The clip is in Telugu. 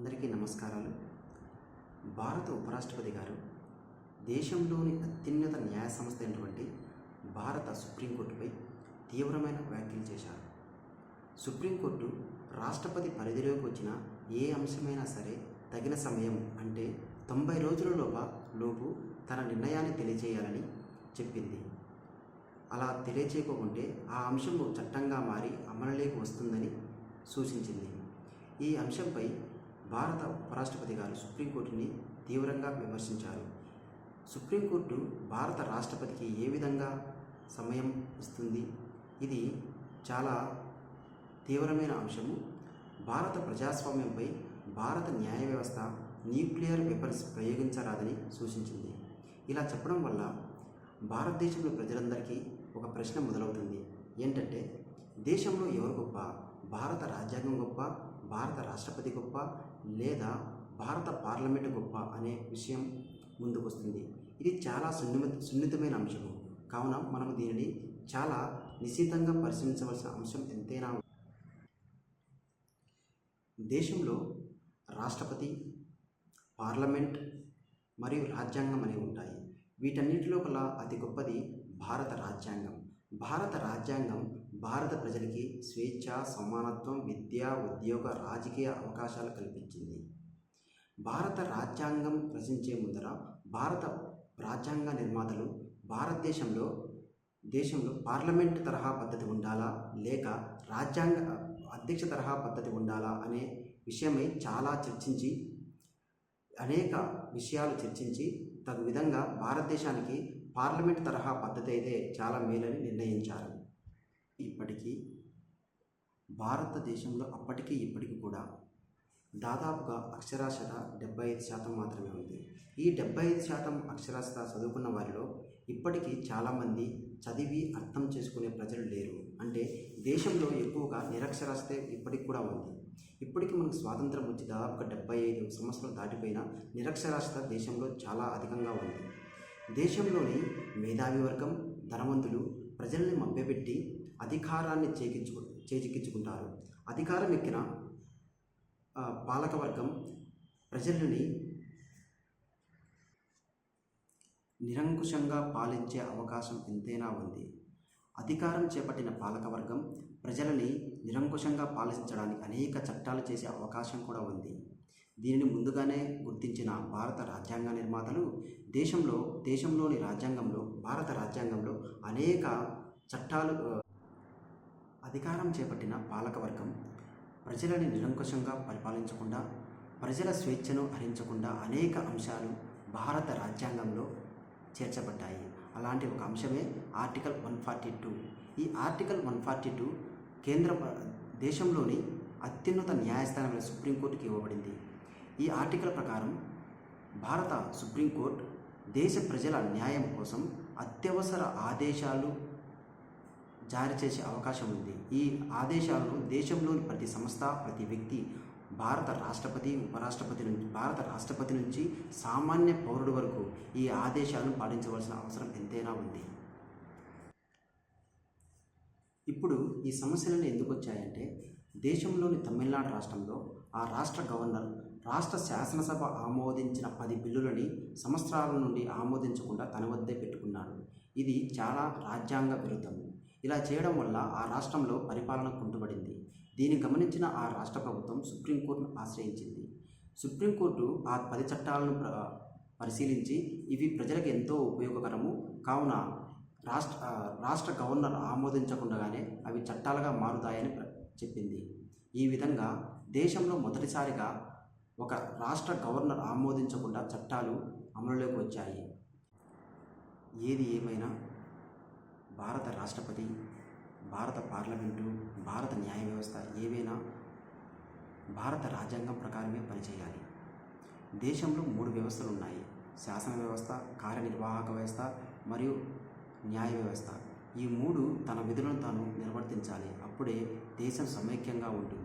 అందరికీ నమస్కారాలు. భారత ఉపరాష్ట్రపతి గారు దేశంలోని అత్యున్నత న్యాయ సంస్థ అయినటువంటి భారత సుప్రీంకోర్టుపై తీవ్రమైన వ్యాఖ్యలు చేశారు. సుప్రీంకోర్టు రాష్ట్రపతి పరిధిలోకి వచ్చిన ఏ అంశమైనా సరే తగిన సమయం అంటే తొంభై రోజుల లోప లోపు తన నిర్ణయాన్ని తెలియజేయాలని చెప్పింది. అలా తెలియచేయకుంటే ఆ అంశం చట్టంగా మారి అమలులోకి వస్తుందని సూచించింది. ఈ అంశంపై భారత ఉపరాష్ట్రపతి గారు సుప్రీంకోర్టుని తీవ్రంగా విమర్శించారు. సుప్రీంకోర్టు భారత రాష్ట్రపతికి ఏ విధంగా సమయం ఇస్తుంది? ఇది చాలా తీవ్రమైన అంశము. భారత ప్రజాస్వామ్యంపై భారత న్యాయ వ్యవస్థ న్యూక్లియర్ వెపన్స్ ప్రయోగించరాదని సూచించింది. ఇలా చెప్పడం వల్ల భారతదేశంలో ప్రజలందరికీ ఒక ప్రశ్న మొదలవుతుంది. ఏంటంటే దేశంలో ఎవరు గొప్ప? భారత రాజ్యాంగం గొప్ప? భారత రాష్ట్రపతి గొప్ప? లేదా భారత పార్లమెంటు గొప్ప అనే విషయం ముందుకొస్తుంది. ఇది చాలా సున్నిమ సున్నితమైన అంశము. కావున మనము దీనిని చాలా నిశ్చితంగా పరిశీలించవలసిన అంశం ఎంతైనా దేశంలో రాష్ట్రపతి పార్లమెంట్ మరియు రాజ్యాంగం అనేవి ఉంటాయి. వీటన్నిటిలో కల అతి గొప్పది భారత రాజ్యాంగం. భారత రాజ్యాంగం భారత ప్రజలకి స్వేచ్ఛ సమానత్వం విద్య ఉద్యోగ రాజకీయ అవకాశాలు కల్పించింది. భారత రాజ్యాంగం రచించే ముందర భారత రాజ్యాంగ నిర్మాతలు భారతదేశంలో దేశంలో పార్లమెంట్ తరహా పద్ధతి ఉండాలా? లేక రాజ్యాంగ అధ్యక్ష తరహా పద్ధతి ఉండాలా? అనే విషయమై చాలా చర్చించి అనేక విషయాలు చర్చించి తగు విధంగా భారతదేశానికి పార్లమెంట్ తరహా పద్ధతి అయితే చాలా మేలని నిర్ణయించారు. ఇప్పటికీ భారతదేశంలో అప్పటికీ ఇప్పటికీ కూడా దాదాపుగా అక్షరాస్యత డెబ్బై ఐదు శాతం మాత్రమే ఉంది. ఈ డెబ్బై ఐదు శాతం అక్షరాస్యత చదువుకున్న వారిలో ఇప్పటికీ చాలామంది చదివి అర్థం చేసుకునే ప్రజలు లేరు. అంటే దేశంలో ఎక్కువగా నిరక్షరాస్యత ఇప్పటికి కూడా ఉంది. ఇప్పటికి మనకు స్వాతంత్రం వచ్చి దాదాపుగా డెబ్బై ఐదు సంవత్సరాలు దాటిపోయిన నిరక్షరాస్యత దేశంలో చాలా అధికంగా ఉంది. దేశంలోని మేధావి వర్గం ధనవంతులు ప్రజల్ని మభ్యపెట్టి అధికారాన్ని చేకించు చేజిక్కించుకుంటారు. అధికారం ఎక్కిన పాలకవర్గం ప్రజలని నిరంకుశంగా పాలించే అవకాశం ఎంతైనా ఉంది. అధికారం చేపట్టిన పాలకవర్గం ప్రజలని నిరంకుశంగా పాలించడానికి అనేక చట్టాలు చేసే అవకాశం కూడా ఉంది. దీనిని ముందుగానే గుర్తించిన భారత రాజ్యాంగ నిర్మాతలు దేశంలో దేశంలోని రాజ్యాంగంలో భారత రాజ్యాంగంలో అనేక చట్టాలు అధికారం చేపట్టిన పాలకవర్గం ప్రజలని నిరంకుశంగా పరిపాలించకుండా ప్రజల స్వేచ్ఛను హరించకుండా అనేక అంశాలు భారత రాజ్యాంగంలో చేర్చబడ్డాయి. అలాంటి ఒక అంశమే ఆర్టికల్ వన్ ఫార్టీ టూ. ఈ ఆర్టికల్ వన్ ఫార్టీ టూ కేంద్ర దేశంలోని అత్యున్నత న్యాయస్థానమైన సుప్రీంకోర్టుకి ఇవ్వబడింది. ఈ ఆర్టికల్ ప్రకారం భారత సుప్రీంకోర్టు దేశ ప్రజల న్యాయం కోసం అత్యవసర ఆదేశాలు జారీ చేసే అవకాశం ఉంది. ఈ ఆదేశాలను దేశంలోని ప్రతి సంస్థ ప్రతి వ్యక్తి భారత రాష్ట్రపతి ఉపరాష్ట్రపతి నుంచి భారత రాష్ట్రపతి నుంచి సామాన్య పౌరుడు వరకు ఈ ఆదేశాలను పాటించవలసిన అవసరం ఎంతైనా ఉంది. ఇప్పుడు ఈ సమస్యలను ఎందుకు వచ్చాయంటే దేశంలోని తమిళనాడు రాష్ట్రంలో ఆ రాష్ట్ర గవర్నర్ రాష్ట్ర శాసనసభ ఆమోదించిన పది బిల్లులని సంవత్సరాల నుండి ఆమోదించకుండా తన వద్దే పెట్టుకున్నాడు. ఇది చాలా రాజ్యాంగ విరుద్ధం. ఇలా చేయడం వల్ల ఆ రాష్ట్రంలో పరిపాలన కుంటుపడింది. దీన్ని గమనించిన ఆ రాష్ట్ర ప్రభుత్వం సుప్రీంకోర్టును ఆశ్రయించింది. సుప్రీంకోర్టు ఆ పది చట్టాలను పరిశీలించి ఇవి ప్రజలకు ఎంతో ఉపయోగకరము. కావున రాష్ట్ర రాష్ట్ర గవర్నర్ ఆమోదించకుండానే అవి చట్టాలుగా మారుతాయని చెప్పింది. ఈ విధంగా దేశంలో మొదటిసారిగా ఒక రాష్ట్ర గవర్నర్ ఆమోదించకుండా చట్టాలు అమలులోకి వచ్చాయి. ఏది ఏమైనా భారత రాష్ట్రపతి భారత పార్లమెంటు భారత న్యాయ వ్యవస్థ ఏవైనా భారత రాజ్యాంగం ప్రకారమే పనిచేయాలి. దేశంలో మూడు వ్యవస్థలు ఉన్నాయి శాసన వ్యవస్థ కార్యనిర్వాహక వ్యవస్థ మరియు న్యాయ వ్యవస్థ. ఈ మూడు తన విధులను తాను నిర్వర్తించాలి. అప్పుడే దేశం సమైక్యంగా ఉంటుంది